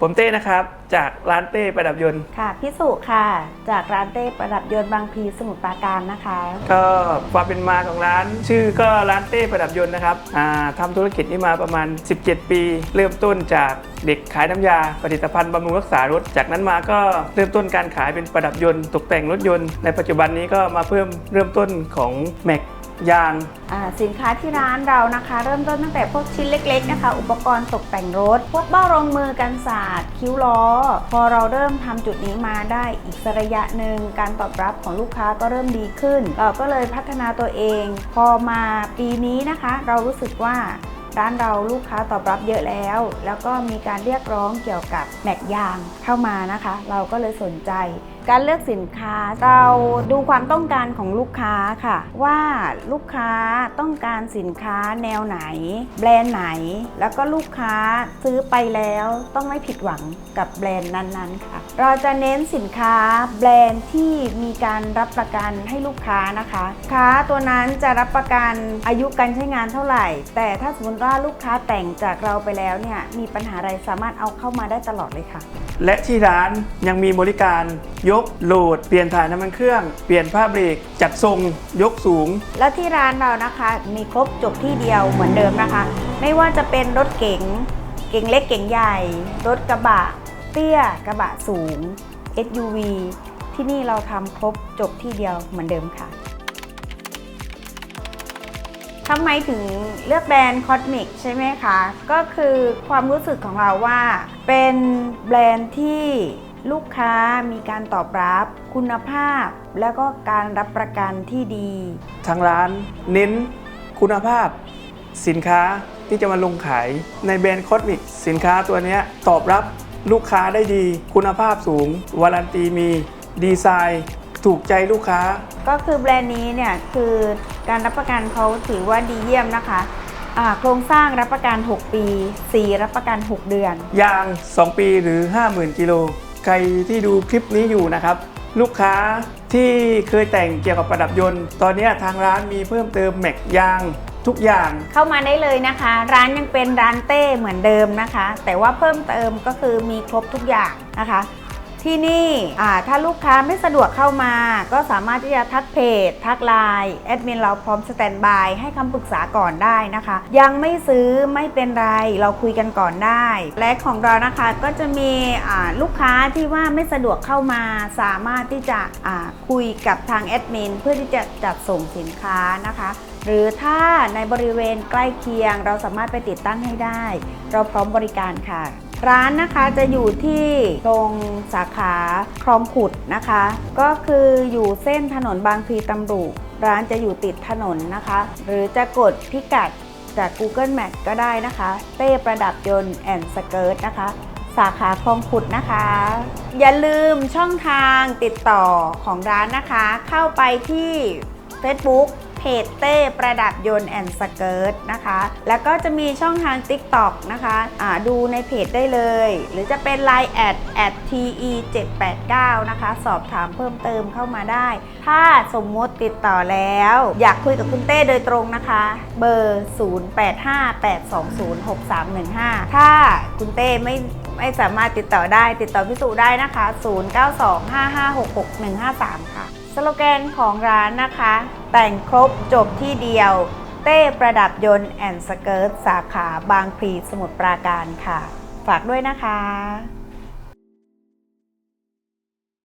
ผมเต้นะครับ จากร้านเต้ประดับยนต์ ค่ะพี่สุค่ะ จากร้านเต้ประดับยนต์บางพลีสมุทรปราการนะคะ ก็ความเป็นมาของร้าน ชื่อก็ร้านเต้ประดับยนต์นะครับอ่าทำธุรกิจนี้มาประมาณ 17 ปี เริ่มต้นจากเด็กขายน้ำยาผลิตภัณฑ์บำรุงรักษารถ จากนั้นมาก็เริ่มต้นการขายเป็นประดับยนต์ ตกแต่งรถยนต์ ในปัจจุบันนี้ก็มาเพิ่มเริ่มต้นของแม็ก ยาง อ่าสินค้าที่ร้านเรานะคะ เริ่มต้นตั้งแต่พวกชิ้นเล็ก ๆ นะคะ อุปกรณ์ตกแต่งรถ พวกเบ้ารองมือกันศาสตร์คิ้วล้อ พอเราเริ่มทำจุดนี้มาได้อีกสระยะหนึ่งการตอบรับของลูกค้าก็เริ่มดีขึ้น เราก็เลยพัฒนาตัวเอง พอมาปีนี้นะคะ เรารู้สึกว่า ร้านเราลูกค้าตอบรับเยอะแล้ว แล้วก็มีการเรียกร้องเกี่ยวกับแม็กยางเข้ามานะคะ เราก็เลยสนใจ การเลือกสินค้าเราดูความต้องการของลูกค้าค่ะ ว่าลูกค้าต้องการสินค้าแนวไหน แบรนด์ไหน แล้วก็ลูกค้าซื้อไปแล้วต้องไม่ผิดหวังกับแบรนด์นั้นๆค่ะ เราจะเน้นสินค้าแบรนด์ที่มีการรับประกันให้ลูกค้านะคะค้าตัวนั้นจะรับประกันอายุการใช้งานเท่าไหร่ แต่ถ้าสมมติว่าลูกค้าแต่งจากเราไปแล้วเนี่ยมีปัญหาอะไรสามารถเอาเข้ามาได้ตลอดเลยค่ะ และที่ร้านยังมีบริการยกโหลด เปลี่ยนถ่ายน้ำมันเครื่อง เปลี่ยนผ้าเบรก จัดทรงยกสูง แล้วที่ร้านเรานะคะ มีครบจบที่เดียวเหมือนเดิมนะคะ ไม่ว่าจะเป็นรถเก๋งเก๋งเล็กเก๋งใหญ่ รถกระบะ เตี้ยกระบะสูง SUV ที่นี่เราทำครบจบที่เดียวเหมือนเดิมค่ะทำไมถึงเลือกแบรนด์คอสมิกใช่ไหมคะ ก็คือความรู้สึกของเราว่า เป็นแบรนด์ที่ ลูกค้ามีการตอบรับ คุณภาพ แล้วก็การรับประกันที่ดี ทางร้านเน้นคุณภาพ สินค้าที่จะมาลงขายในแบรนด์คอสมิกสินค้าตัวเนี้ยตอบรับลูกค้าได้ดี คุณภาพสูง วารันตีมี ดีไซน์ ถูกใจลูกค้า ก็คือแบรนด์นี้เนี่ยคือการรับประกันเขาถือว่าดีเยี่ยมนะคะอ่าโครงสร้างรับประกัน 6 ปี สีรับประกัน 6 เดือน ยาง 2 ปีหรือ 50,000 กิโล ใครที่ดูคลิปนี้อยู่นะครับ ลูกค้าที่เคยแต่งเกี่ยวกับประดับยนต์ ตอนนี้ทางร้านมีเพิ่มเติมแม็กยางทุกอย่างเข้ามาได้เลยนะคะ ร้านยังเป็นร้านเต้เหมือนเดิมนะคะ แต่ว่าเพิ่มเติมก็คือมีครบทุกอย่างนะคะ ที่นี่ถ้าลูกค้าไม่สะดวกเข้ามา ก็สามารถที่จะทักเพจ ทักไลน์แอดมินเราพร้อมสแตนบายให้คำปรึกษาก่อนได้นะคะ ยังไม่ซื้อไม่เป็นไรเราคุยกันก่อนได้ และของเรานะคะก็จะมีลูกค้าที่ว่าไม่สะดวกเข้ามา สามารถที่จะคุยกับทางแอดมินเพื่อที่จะจัดส่งสินค้านะคะหรือถ้าในบริเวณใกล้เคียงเราสามารถไปติดตั้งให้ได้ เราพร้อมบริการค่ะ ร้านนะคะจะอยู่ที่ตรงสาขาคลองขุดนะคะ ก็คืออยู่เส้นถนนบางพลีตำรุร้านจะอยู่ติดถนนนะคะ หรือจะกดพิกัดจาก Google Map ก็ได้นะคะ เต้ประดับยนต์แอนสเกิร์ตนะคะ สาขาคลองขุดนะคะ อย่าลืมช่องทางติดต่อของร้านนะคะ เข้าไปที่ Facebook จเต้ประดับยนต์แอนสเกิร์ตนะคะ แล้วก็จะมีช่องทาง TikTok นะคะะดูในเพจได้เลย หรือจะเป็น Line แอดแอด te 7 8 9 นะคะ สอบถามเพิ่มเติมเข้ามาได้ ถ้าสมมติติดต่อแล้ว อยากคุยกับคุณเต้โดยตรงนะคะ เบอร์ 0858206315 ถ้าคุณเต้ไม่ไม่สามารถติดต่อได้ ติดต่อพิสูจได้นะคะ 0925566153 ค่ะ สโลแกนของร้านนะคะ แต่งครบจบที่เดียว เต้ประดับยนต์แอนสเกิร์ตสาขาบางพลีสมุทรปราการค่ะ ฝากด้วยนะคะ